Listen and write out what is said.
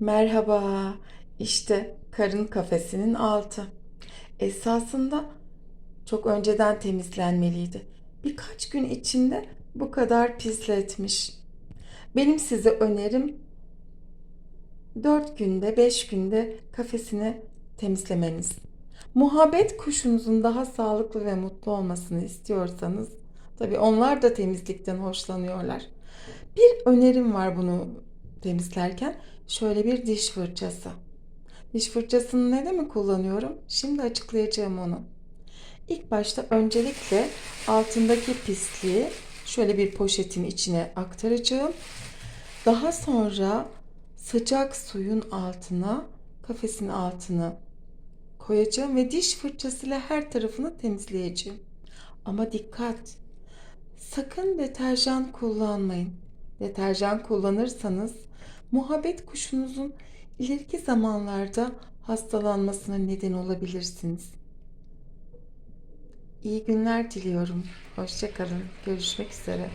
Merhaba. İşte karın kafesinin altı. Esasında çok önceden temizlenmeliydi. Birkaç gün içinde bu kadar pisletmiş. Benim size önerim 4 günde, 5 günde kafesini temizlemeniz. Muhabbet kuşunuzun daha sağlıklı ve mutlu olmasını istiyorsanız, tabii onlar da temizlikten hoşlanıyorlar. Bir önerim var bunu temizlerken. Şöyle bir diş fırçası. Diş fırçasını ne mi kullanıyorum? Şimdi açıklayacağım onu. İlk başta öncelikle altındaki pisliği şöyle bir poşetin içine aktaracağım. Daha sonra sıcak suyun altına, kafesin altına koyacağım ve diş fırçasıyla her tarafını temizleyeceğim. Ama dikkat! Sakın deterjan kullanmayın. Deterjan kullanırsanız muhabbet kuşunuzun ileriki zamanlarda hastalanmasına neden olabilirsiniz. İyi günler diliyorum. Hoşça kalın. Görüşmek üzere.